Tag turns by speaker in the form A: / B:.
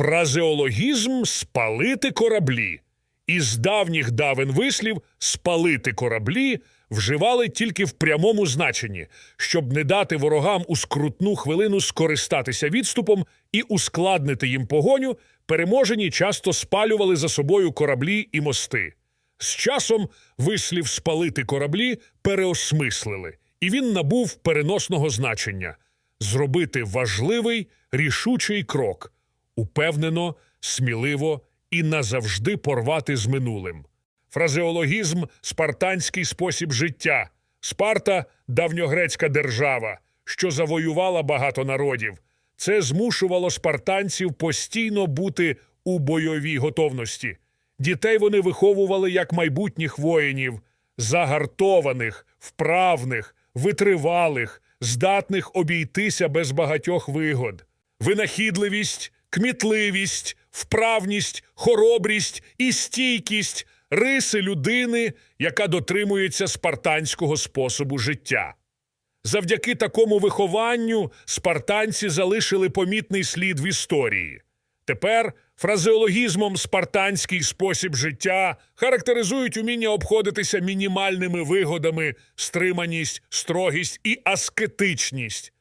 A: Фразеологізм спалити кораблі. Із давніх давен вислів спалити кораблі вживали тільки в прямому значенні, щоб не дати ворогам у скрутну хвилину скористатися відступом і ускладнити їм погоню, переможені часто спалювали за собою кораблі і мости. З часом вислів спалити кораблі переосмислили, і він набув переносного значення зробити важливий рішучий крок, упевнено, сміливо і назавжди порвати з минулим. Фразеологізм спартанський спосіб життя. Спарта давньогрецька держава, що завоювала багато народів. Це змушувало спартанців постійно бути у бойовій готовності. Дітей вони виховували як майбутніх воїнів, загартованих, вправних, витривалих, здатних обійтися без багатьох вигод. Винахідливість, кмітливість, вправність, хоробрість і стійкість риси людини, яка дотримується спартанського способу життя. Завдяки такому вихованню спартанці залишили помітний слід в історії. Тепер фразеологізмом спартанський спосіб життя характеризують уміння обходитися мінімальними вигодами, стриманість, строгість і аскетичність.